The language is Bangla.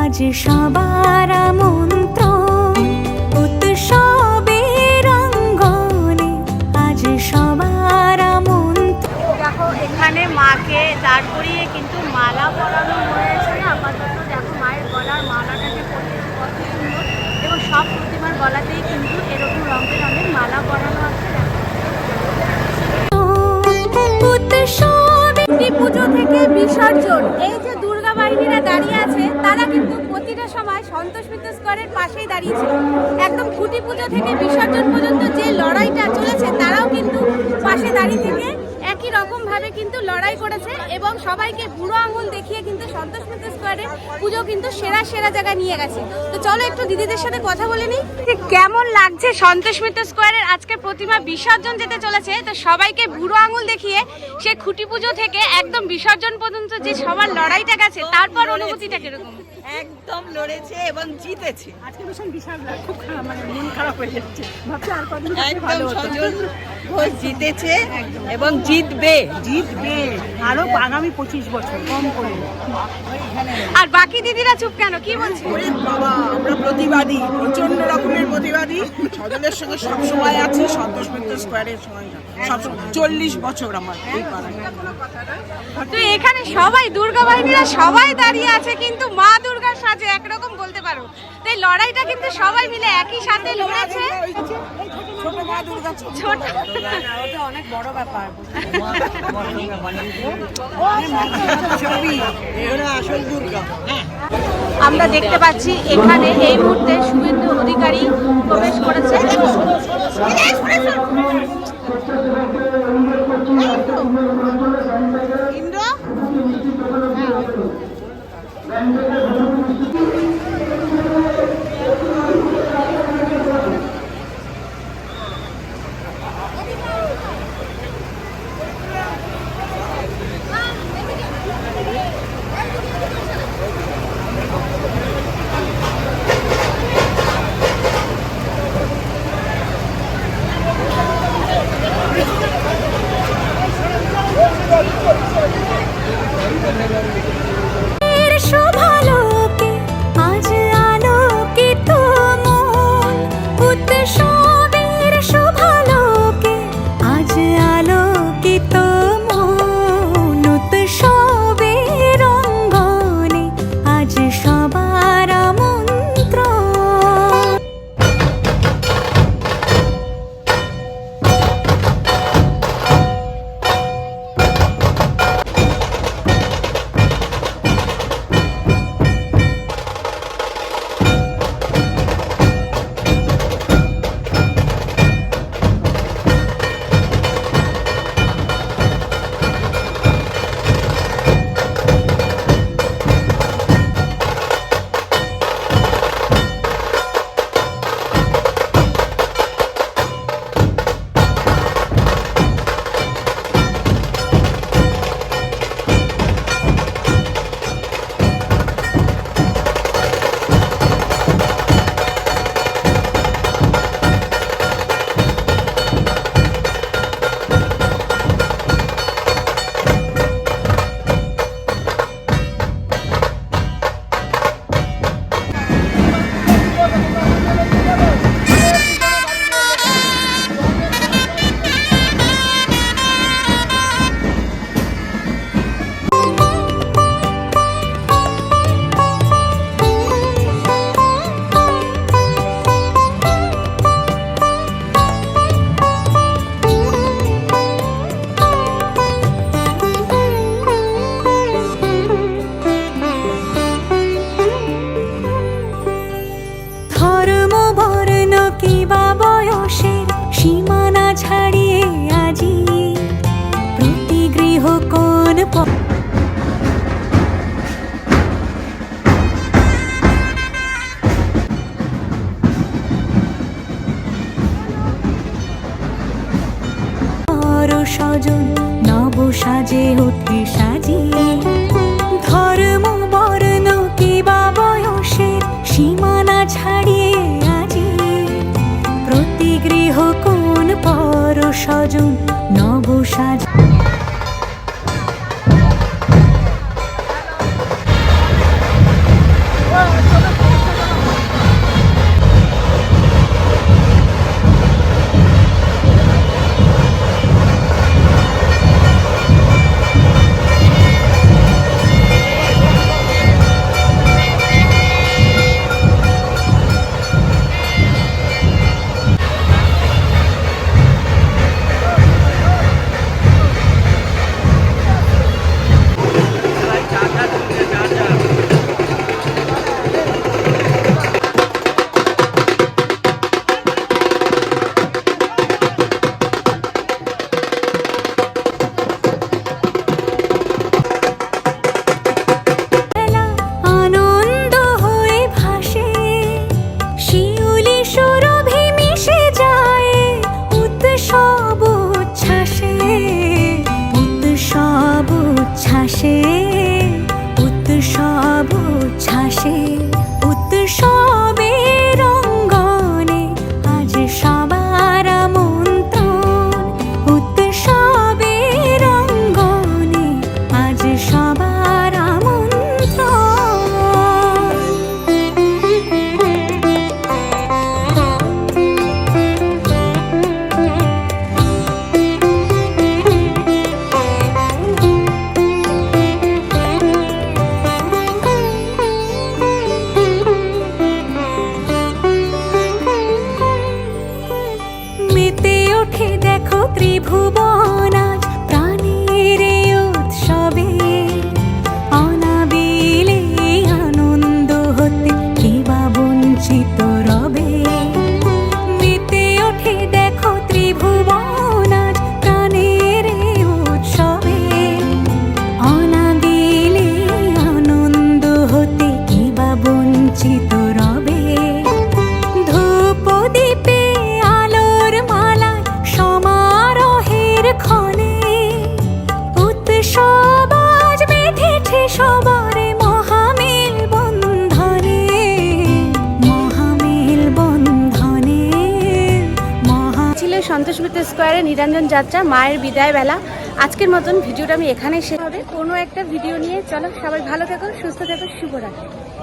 আজ সবার মন্ত্র আজ সবার মন্ত্র দেখো এখানে মাকে দাঁড় করিয়ে কিন্তু মালা পরানো হয়েছে আপাতত দেখো মায়ের গলার মালাটাকে পরতে সুন্দর। এবং সব প্রতিমার গলাতেই কিন্তু এরকম রঙের অনেক মালা পরানো আছে। উৎসব বিসর্জন এই যে দুর্গা বাহিনীরা দাঁড়িয়ে আছে, তারা কিন্তু প্রতিটা সময় সন্তোষ মিত্র পাশেই দাঁড়িয়েছে একদম খুঁটি পুজো থেকে বিসর্জন পর্যন্ত যে লড়াইটা চলেছে, তারাও কিন্তু পাশে দাঁড়িয়ে থেকে একই রকম ভাবে কিন্তু লড়াই করেছে এবং সবাইকে বুড়ো আঙুল দেখিয়ে কিন্তু সন্তোষ মিত্র স্কোয়ারে পুজো কিন্তু সেরা সেরা জায়গায় নিয়ে গেছে। তো চলো একটু দিদিদের সাথে কথা বলে নিই। যে কেমন লাগছে সন্তোষ মিত্র স্কোয়ারের আজকে প্রতিমা বিসর্জন যেতে চলেছে তো সবাইকে বুড়ো আঙুল দেখিয়ে সে খুঁটি পুজো থেকে একদম বিসর্জন পর্যন্ত যে সবার লড়াইটা গেছে তারপর অনুভূতিটা কীরকম? একদম লড়েছে এবং জিতেছে। আজকে ভীষণ বিশাল খুব খারাপ মানে মন খারাপ হয়ে যাচ্ছে। ভাবছি আর কদিন একদম সজল ঘোষ জিতেছে এবং জিতবে। জিতবে আরও আগামী পঁচিশ বছর কম করে। আর বাকি দিদিরা চুপ কেন? কি বলছে? বাবা আমরা প্রতিবাদী প্রচণ্ড রকমের প্রতিবাদী। সঙ্গে সবসময় আছি সন্তোষ মিত্র স্কোয়ারের সব চল্লিশ বছর আমার এই পাড়ায়। তো এখানে সবাই দুর্গা বাহিনীরা সবাই দাঁড়িয়ে আছে কিন্তু মা দুর্গার সাজে একরকম বলতে পারো। তো এই লড়াইটা কিন্তু সবাই মিলে একই সাথে লড়েছে। আমরা দেখতে পাচ্ছি এখানে এই মুহূর্তে শুভেন্দু অধিকারী প্রবেশ করেছে। কিবা বয়সের সীমানা ছাড়িয়ে আজি। প্রতি গৃহ কোন স্বজন নব সাজে উঠে সাজিয়ে স্বজন নব সাজ 心。ঘুব সন্তোষ মিত্র স্কোয়ারে নিরঞ্জন যাত্রা মায়ের বিদায় বেলা আজকের মতন ভিডিওটা আমি এখানেই শেষ হবে। কোনো একটা ভিডিও নিয়ে চলো সবাই ভালো থেকো, সুস্থ থেকো, শুভরাত্রি।